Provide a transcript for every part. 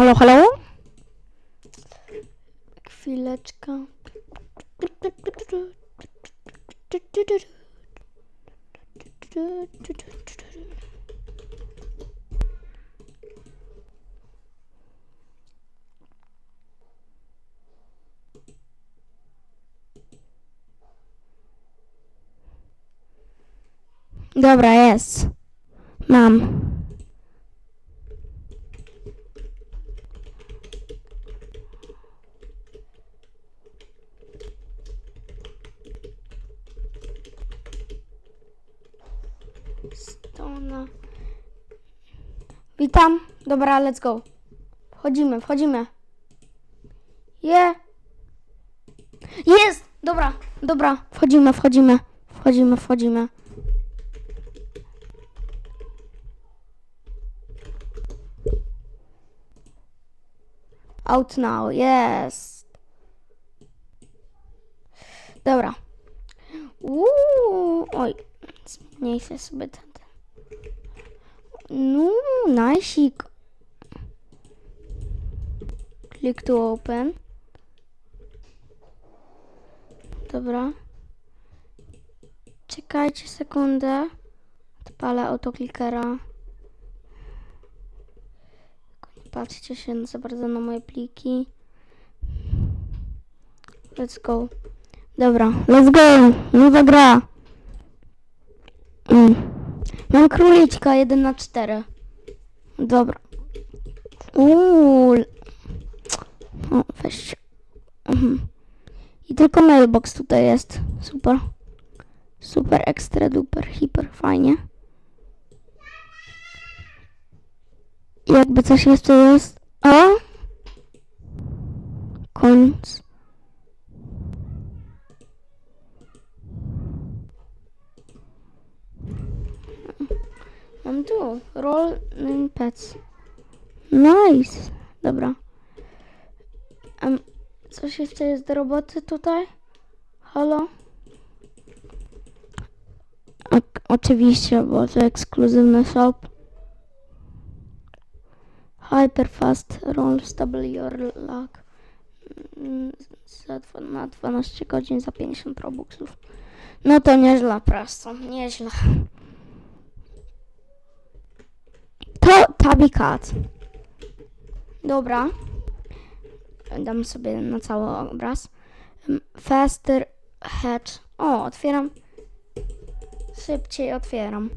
Halo, halo? Chwileczka. Dobra, jest. Mam. Stona. Witam. Dobra, let's go. Wchodzimy, wchodzimy. Je. Jest! Dobra, dobra. Wchodzimy, wchodzimy. Wchodzimy, wchodzimy. Out now, jest. Dobra. Uuu, oj. Zmniejszę sobie ten. No, najsik. Click to open. Dobra. Czekajcie sekundę. Odpalę autoklikera. Nie patrzcie się za bardzo na moje pliki. Let's go. Dobra, let's go. Nowa gra. Mam króliczka 1 na 4. Dobra. Uuu. O, weź. Mhm. I tylko mailbox tutaj jest. Super. Super, ekstra, duper, hiper, fajnie. Jakby coś jeszcze jest. O! Koniec. Mam tu. Roll in pets. Nice. Dobra. Em, coś jeszcze jest do roboty tutaj? Halo? Ok, oczywiście, bo to ekskluzywny shop. Hyperfast Roll Stable Your Luck. Mm, na 12 godzin za 50 robuxów. No to nieźle, prasto. Nieźle. To Tabby Cat. Dobra. Dam sobie na cały obraz. Faster Hatch. O, otwieram. Szybciej otwieram.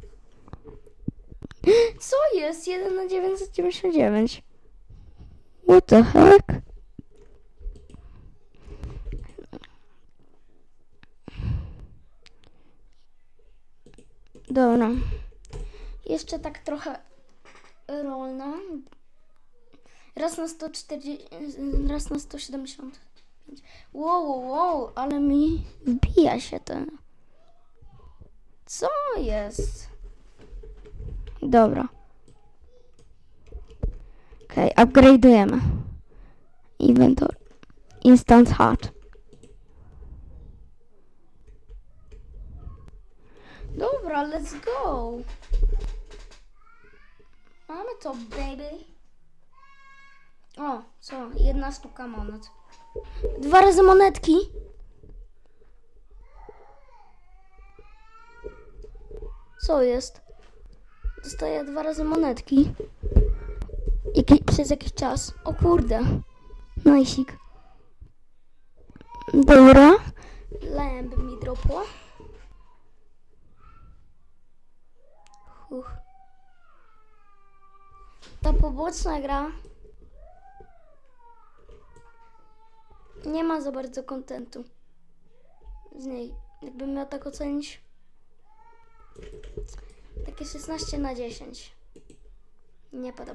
Co jest? 1 na 999. What the heck? Dobra. Jeszcze tak trochę rolna. Raz na 140, raz na 175. Wow, wow, ale mi wbija się ten. Co jest? Dobra. Okej, okay, upgrade'ujemy. Inventory. Instant heart. Dobra, let's go. Mamy to, baby. O, co? Jedna sztuka monet. Dwa razy monetki. Co jest? Dostaję dwa razy monetki. Jaki, przez jakiś czas. O kurde. Najsik. Dobra. Lamp mi dropło. Uch. Poboczna gra nie ma za bardzo kontentu z niej. Jakbym miał tak ocenić, takie 16 na 10. Nie podoba.